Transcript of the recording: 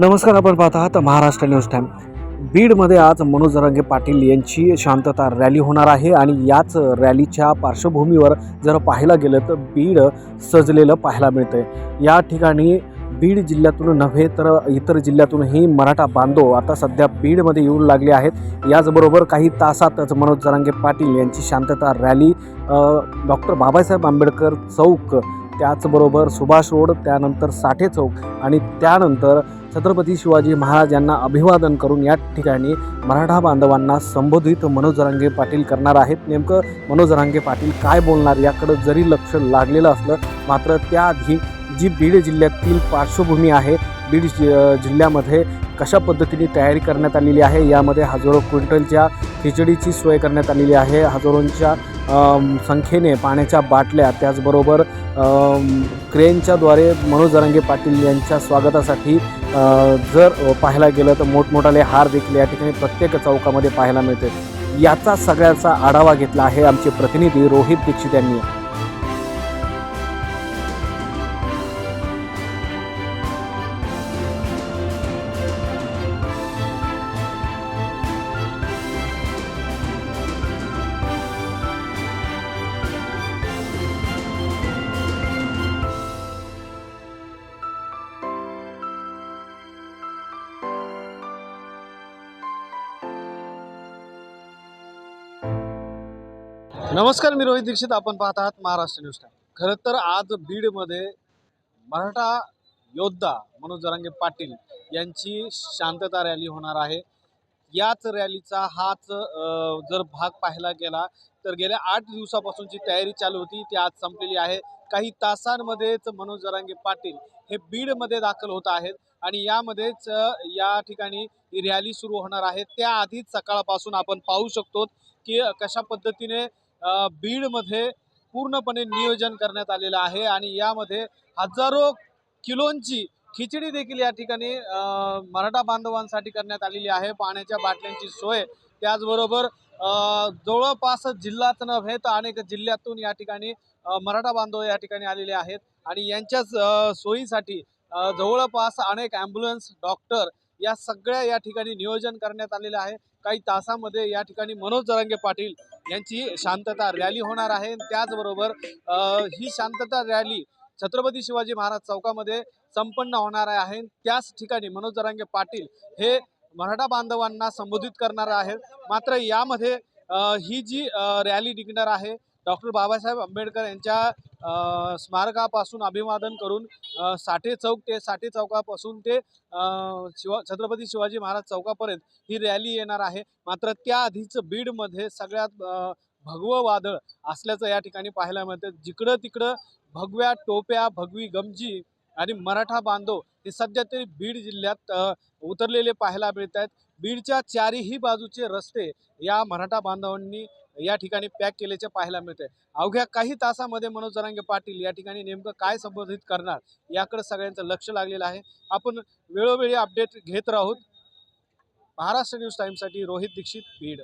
नमस्कार आपण पाहत आहात महाराष्ट्र न्यूज टाईम बीडमध्ये आज मनोज रंगे पाटील यांची शांतता रॅली होणार आहे आणि याच रॅलीच्या पार्श्वभूमीवर जर पाहायला गेलं तर बीड सजलेलं पाहायला मिळतंय. या ठिकाणी बीड जिल्ह्यातून नव्हे तर इतर जिल्ह्यातूनही मराठा बांधव आता सध्या बीडमध्ये येऊ लागले आहेत. याचबरोबर काही तासातच मनोज जरांगे पाटील यांची शांतता रॅली डॉक्टर बाबासाहेब आंबेडकर चौक त्याचबरोबर सुभाष रोड त्यानंतर साठे चौक आणि त्यानंतर छत्रपती शिवाजी महाराज यांना अभिवादन करून या ठिकाणी मराठा बांधवांना संबोधित मनोज रांगे पाटील करणार आहेत. नेमकं मनोज रांगे पाटील काय बोलणार याकडं जरी लक्ष लागलेलं असलं मात्र त्याआधी जी बीड जिल्ह्यातील पार्श्वभूमी आहे बीड जि- जिल्ह्यामध्ये कशा पद्धतीने तयारी करण्यात आलेली आहे? यामध्ये हजारो क्विंटलच्या खिचडीची सोय करण्यात आलेली आहे. हजारोंच्या संख्येने पाण्याच्या बाटल्या त्याचबरोबर क्रेनच्याद्वारे मनोज जरांगे पाटील यांच्या स्वागतासाठी जर पाहायला गेलं तर मोठमोठाले हार देखील या ठिकाणी प्रत्येक चौकामध्ये पाहायला मिळते. याचा सगळ्याचा आढावा घेतला आहे आमचे प्रतिनिधी रोहित दीक्षित यांनी. नमस्कार मी रोहित दीक्षित. आपण पाहत आहात महाराष्ट्र न्यूज टाइम. खरं तर आज बीडमध्ये मराठा योद्धा मनोज जरांगे पाटील यांची शांतता रॅली होणार आहे. याच रॅलीचा हाच जर भाग पाहायला गेला तर गेल्या आठ दिवसापासूनची तयारी चालू होती. ती आज संपलेली आहे. काही तासांमध्येच मनोज जरांगे पाटील हे बीडमध्ये दाखल होत आहेत आणि यामध्येच या ठिकाणी ही रॅली सुरू होणार आहे. त्याआधीच सकाळपासून आपण पाहू शकतो की कशा पद्धतीने बीडमध्ये पूर्णपणे नियोजन करण्यात आलेलं आहे आणि यामध्ये हजारो किलोंची खिचडी देखील या ठिकाणी मराठा बांधवांसाठी करण्यात आलेली आहे. पाण्याच्या बाटल्यांची सोय. त्याचबरोबर जवळपास जिल्हाच नव्हे तर अनेक जिल्ह्यातून या ठिकाणी मराठा बांधव या ठिकाणी आलेले आहेत. आणि यांच्याच सोयीसाठी जवळपास अनेक ॲम्ब्युलन्स डॉक्टर या सगळ्या या ठिकाणी नियोजन करण्यात आलेलं आहे. काही तासामध्ये या ठिकाणी मनोज जरांगे पाटील यांची शांतता रॅली होणार आहे. त्याचबरोबर ही शांतता रॅली छत्रपती शिवाजी महाराज चौकामध्ये संपन्न होणार आहे. त्याच ठिकाणी मनोज दरांगे पाटील हे मराठा बांधवांना संबोधित करणार आहेत. मात्र यामध्ये ही जी रॅली निघणार आहे डॉक्टर बाबासाहेब आंबेडकर यांच्या स्मारकापासून अभिवादन करून साठे चौक ते साठे चौकापासून ते शिवा छत्रपती शिवाजी महाराज चौकापर्यंत ही रॅली येणार आहे. मात्र त्याआधीच बीडमध्ये सगळ्यात भगवं वादळ असल्याचं या ठिकाणी पाहायला मिळतं जिकडं तिकडं भगव्या टोप्या भगवी गमजी आणि मराठा बांधव हे सध्या तरी बीड जिल्ह्यात उतरलेले पाहायला मिळत आहेत बीडच्या चारीही बाजूचे रस्ते या मराठा बांधवांनी या ठिकाणी पॅक केल्याचे पाहायला मिळते. अवघ्या काही तासामध्ये मनोज जरांगे पाटील या ठिकाणी नेमकं काय संबोधित करणार याकडे सगळ्यांचं लक्ष लागलेलं आहे. आपण वेळोवेळी अपडेट घेत राहूत. महाराष्ट्र न्यूज टाईमसाठी रोहित दीक्षित बीड.